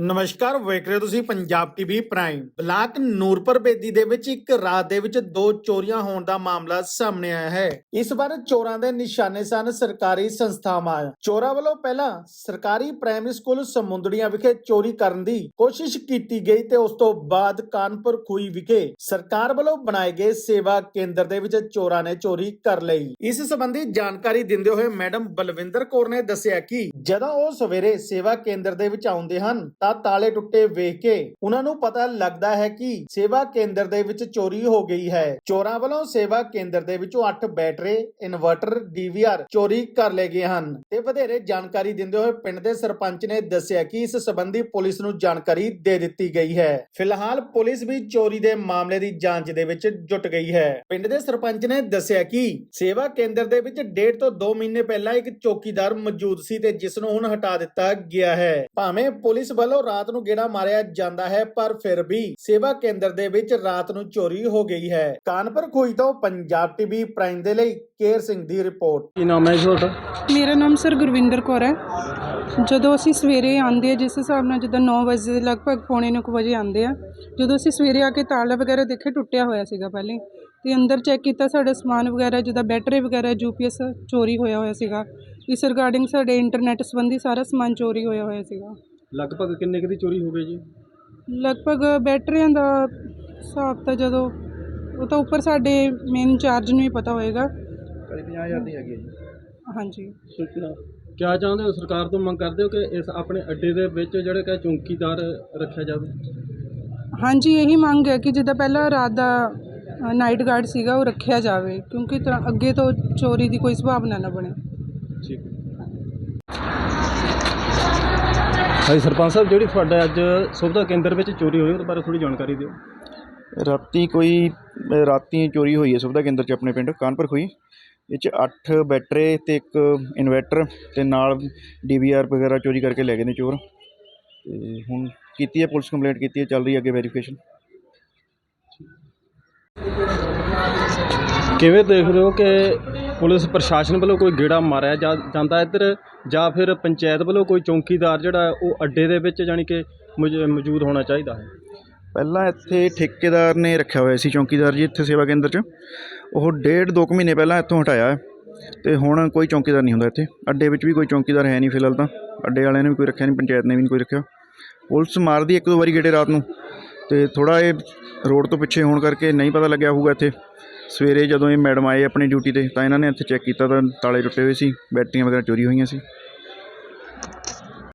ਨਮਸਕਾਰ, ਵੇਖ ਰਹੇ ਹੋ ਤੁਸੀਂ Punjab TV prime. Block Nurpur Bedi ਦੇ ਵਿੱਚ ਇੱਕ ਰਾਤ ਦੇ ਵਿੱਚ ਦੋ ਚੋਰੀਆਂ ਹੋਣ ਦਾ ਮਾਮਲਾ ਸਾਹਮਣੇ ਆਇਆ ਹੈ। ਇਸ ਵਾਰ ਚੋਰਾਂ ਦੇ ਨਿਸ਼ਾਨੇ ਸਨ ਸਰਕਾਰੀ ਸੰਸਥਾਵਾਂ ਚੋਰਾਂ ਵੱਲੋਂ ਪਹਿਲਾਂ ਸਰਕਾਰੀ ਪ੍ਰਾਇਮਰੀ ਸਕੂਲ ਸਮੁੰਦੜੀਆਂ ਵਿਖੇ ਚੋਰੀ ਕਰਨ ਦੀ ਕੋਸ਼ਿਸ਼ ਕੀਤੀ ਗਈ ਤੇ ਉਸ ਤੋਂ ਬਾਅਦ ਕਾਨਪੁਰ ਖੂਈ ਵਿਖੇ ਸਰਕਾਰ ਵੱਲੋਂ ਬਣਾਏ ਗਏ ਸੇਵਾ ਕੇਂਦਰ ਦੇ ਵਿੱਚ ਚੋਰਾਂ ਨੇ ਚੋਰੀ ਕਰ ਲਈ। ਇਸ ਸੰਬੰਧੀ ਜਾਣਕਾਰੀ ਦਿੰਦੇ ਹੋਏ ਮੈਡਮ ਬਲਵਿੰਦਰ ਕੌਰ ਨੇ ਦੱਸਿਆ ਕਿ ਜਦੋਂ ਉਹ ਸਵੇਰੇ ਸੇਵਾ ਕੇਂਦਰ ਦੇ ਵਿੱਚ ਆਉਂਦੇ ਹਨ ਤਾਂ ਤਾਲੇ ਟੁੱਟੇ ਵੇਖ ਕੇ ਉਹਨਾਂ ਨੂੰ ਪਤਾ ਲੱਗਦਾ ਹੈ ਕਿ ਸੇਵਾ ਕੇਂਦਰ ਦੇ ਵਿੱਚ ਚੋਰੀ ਹੋ ਗਈ ਹੈ। ਚੋਰਾਂ ਵੱਲੋਂ ਸੇਵਾ ਕੇਂਦਰ ਦੇ ਵਿੱਚੋਂ 8 ਬੈਟਰੀ, ਇਨਵਰਟਰ, ਡੀਵੀਆਰ ਚੋਰੀ ਕਰ ਲਏ ਗਏ ਹਨ ਤੇ ਵਧੇਰੇ ਜਾਣਕਾਰੀ ਦਿੰਦੇ ਹੋਏ ਪਿੰਡ ਦੇ ਸਰਪੰਚ ਨੇ ਦੱਸਿਆ ਕਿ ਇਸ ਸੰਬੰਧੀ ਪੁਲਿਸ ਨੂੰ ਜਾਣਕਾਰੀ ਦੇ ਦਿੱਤੀ ਗਈ ਹੈ। ਫਿਲਹਾਲ ਪੁਲਿਸ ਵੀ ਚੋਰੀ ਦੇ ਮਾਮਲੇ ਦੀ ਜਾਂਚ ਦੇ ਵਿੱਚ ਜੁਟ ਗਈ ਹੈ। ਪਿੰਡ ਦੇ ਸਰਪੰਚ ਨੇ ਦੱਸਿਆ ਕਿ ਸੇਵਾ ਕੇਂਦਰ ਦੇ ਵਿੱਚ ਡੇਢ ਤੋਂ 2 ਮਹੀਨੇ ਪਹਿਲਾਂ ਇੱਕ ਚੌਕੀਦਾਰ ਮੌਜੂਦ ਸੀ ਤੇ ਜਿਸ ਨੂੰ ਹੁਣ ਹਟਾ ਦਿੱਤਾ ਗਿਆ ਹੈ। ਭਾਵੇਂ ਪੁਲਿਸ ਵੱਲੋਂ ਰਾਤ ਨੂੰ ਗੇੜਾ ਮਾਰਿਆ ਜਾਂਦਾ ਹੈ ਪਰ ਫਿਰ ਵੀ ਸੇਵਾ ਕੇਂਦਰ ਦੇ ਵਿੱਚ ਰਾਤ ਨੂੰ ਚੋਰੀ ਹੋ ਗਈ ਹੈ। ਕਾਨਪੁਰ ਖੋਈ ਤੋਂ ਪੰਜਾਬ ਟੀਵੀ ਪ੍ਰਾਈਮ ਦੇ ਲਈ ਕੇਰ ਸਿੰਘ ਦੀ ਰਿਪੋਰਟ। ਕੀ ਨਾਮ ਹੈ ਜੀ ਤੁਹਾਡਾ? ਮੇਰਾ ਨਾਮ ਸਰ ਗੁਰਵਿੰਦਰ ਕੌਰ ਹੈ। ਜਦੋਂ ਅਸੀਂ ਸਵੇਰੇ ਆਂਦੇ ਆ ਜਿਸ ਹਿਸਾਬ ਨਾਲ ਜਿੱਦਾਂ 9 ਵਜੇ ਦੇ ਲਗਭਗ ਪੌਣੇ 9 ਵਜੇ ਆਂਦੇ ਆ ਜਦੋਂ ਅਸੀਂ ਸਵੇਰੇ ਆ ਕੇ ਤਾਲਾ ਵਗੈਰਾ ਦੇਖੇ ਟੁੱਟਿਆ ਹੋਇਆ ਸੀਗਾ ਪਹਿਲੇ ਤੇ ਅੰਦਰ ਚੈੱਕ ਕੀਤਾ ਸਾਡਾ ਸਮਾਨ ਵਗੈਰਾ ਜਿੱਦਾਂ ਬੈਟਰੀ ਵਗੈਰਾ ਯੂਪੀਐਸ ਚੋਰੀ ਹੋਇਆ ਹੋਇਆ ਸੀਗਾ। ਇਸ ਰਿਗਾਰਡਿੰਗ ਸਾਡੇ ਇੰਟਰਨੈਟ ਸੰਬੰਧੀ ਸਾਰਾ ਸਮਾਨ ਚੋਰੀ ਹੋਇਆ ਹੋਇਆ ਸੀਗਾ। ਲਗਭਗ ਕਿੰਨੇ ਕੁ ਦੀ ਚੋਰੀ ਹੋ ਗਈ ਜੀ? ਲਗਭਗ ਬੈਟਰੀਆਂ ਦਾ ਹਿਸਾਬ ਤਾਂ ਜਦੋਂ ਉਹ ਤਾਂ ਉੱਪਰ ਸਾਡੇ ਮੇਨ ਚਾਰਜ ਨੂੰ ਹੀ ਪਤਾ ਹੋਏਗਾ। ਕਰੀਬ 50000 ਦੀ ਹੈਗੀ ਹੈ ਜੀ। ਹਾਂਜੀ। ਕਿਆ ਚਾਹੁੰਦੇ ਹੋ ਸਰਕਾਰ ਤੋਂ ਮੰਗ ਕਰਦੇ ਹੋ ਕਿ ਇਸ ਆਪਣੇ ਅੱਡੇ ਦੇ ਵਿੱਚ ਜਿਹੜੇ ਕਿ ਚੌਂਕੀਦਾਰ ਰੱਖਿਆ ਜਾਵੇ? ਹਾਂਜੀ ਇਹੀ ਮੰਗ ਹੈ ਕਿ ਜਿੱਦਾਂ ਪਹਿਲਾਂ ਰਾਤ ਦਾ ਨਾਈਟ ਗਾਰਡ ਸੀਗਾ ਉਹ ਰੱਖਿਆ ਜਾਵੇ ਕਿਉਂਕਿ ਤਾਂ ਅੱਗੇ ਤੋਂ ਚੋਰੀ ਦੀ ਕੋਈ ਸੰਭਾਵਨਾ ਨਾ ਬਣੇ। ਠੀਕ ਹਾਂਜੀ ਸਰਪੰਚ ਸਾਹਿਬ ਜਿਹੜੀ ਤੁਹਾਡਾ ਅੱਜ ਸੁਵਿਧਾ ਕੇਂਦਰ ਵਿੱਚ ਚੋਰੀ ਹੋਈ ਉਹਦੇ ਬਾਰੇ ਥੋੜੀ ਜਾਣਕਾਰੀ ਦਿਓ। ਰਾਤੀ ਕੋਈ ਰਾਤੀ ਚੋਰੀ ਹੋਈ ਹੈ ਸੁਵਿਧਾ ਕੇਂਦਰ 'ਚ ਆਪਣੇ ਪਿੰਡ ਕਾਨਪੁਰ ਖੋਈ ਇਹ 'ਚ 8 ਬੈਟਰੀ ਤੇ ਇੱਕ ਇਨਵਰਟਰ ਤੇ ਨਾਲ ਡੀਵੀਆਰ ਵਗੈਰਾ ਚੋਰੀ ਕਰਕੇ ਲੈ ਗਏ ਨੇ ਚੋਰ। ਤੇ ਹੁਣ ਕੀਤੀ ਹੈ ਪੁਲਿਸ ਕੰਪਲੇਂਟ ਕੀਤੀ ਹੈ ਚੱਲ ਰਹੀ ਹੈ ਅੱਗੇ ਵੈਰੀਫਿਕੇਸ਼ਨ। ਕਿਵੇਂ ਦੇਖਦੇ ਹੋ ਕਿ ਪੁਲਿਸ ਪ੍ਰਸ਼ਾਸਨ ਵੱਲੋਂ ਕੋਈ ਗੇੜਾ ਮਾਰਿਆ ਜਾ, ਜਾਂਦਾ ਇੱਧਰ ਜਾਂ ਫਿਰ ਪੰਚਾਇਤ ਵੱਲੋਂ ਕੋਈ ਚੌਂਕੀਦਾਰ ਜਿਹੜਾ ਉਹ ਅੱਡੇ ਦੇ ਵਿੱਚ ਜਾਣੀ ਕਿ ਮੌਜ- ਮੌਜੂਦ ਹੋਣਾ ਚਾਹੀਦਾ ਹੈ? ਪਹਿਲਾਂ ਇੱਥੇ ਠੇਕੇਦਾਰ ਨੇ ਰੱਖਿਆ ਹੋਇਆ ਸੀ ਚੌਂਕੀਦਾਰ ਜੀ ਇੱਥੇ ਸੇਵਾ ਕੇਂਦਰ 'ਚ। ਉਹ ਡੇਢ ਦੋ ਕੁ ਮਹੀਨੇ ਪਹਿਲਾਂ ਇੱਥੋਂ ਹਟਾਇਆ ਹੈ ਤੇ ਹੁਣ ਕੋਈ ਚੌਂਕੀਦਾਰ ਨਹੀਂ ਹੁੰਦਾ ਇੱਥੇ। ਅੱਡੇ ਵਿੱਚ ਵੀ ਕੋਈ ਚੌਂਕੀਦਾਰ ਹੈ ਨਹੀਂ ਫਿਲਹਾਲ ਤਾਂ। ਅੱਡੇ ਵਾਲਿਆਂ ਨੇ ਵੀ ਕੋਈ ਰੱਖਿਆ ਨਹੀਂ, ਪੰਚਾਇਤ ਨੇ ਵੀ ਨਹੀਂ ਕੋਈ ਰੱਖਿਆ। ਪੁਲਿਸ ਮਾਰਦੀ ਇੱਕ ਦੋ ਵਾਰੀ ਗੇੜੇ ਰਾਤ ਨੂੰ ਤੇ ਥੋੜਾ ਇਹ ਰੋਡ ਤੋਂ ਪਿੱਛੇ ਹੋਣ ਕਰਕੇ ਨਹੀਂ ਪਤਾ ਲੱਗਿਆ ਹੋਊਗਾ ਇੱਥੇ। ਸਵੇਰੇ ਜਦੋਂ ਇਹ ਮੈਡਮ ਆਏ ਆਪਣੀ ਡਿਊਟੀ ਤੇ, ਤਾਂ ਇਹਨਾਂ ਨੇ ਇੱਥੇ ਚੈੱਕ ਕੀਤਾ ਤਾਂ ਤਾਲੇ ਟੁੱਟੇ ਹੋਏ ਸੀ, ਬੈਟਰੀਆਂ ਵਗੈਰਾ ਚੋਰੀ ਹੋਈਆਂ ਸੀ।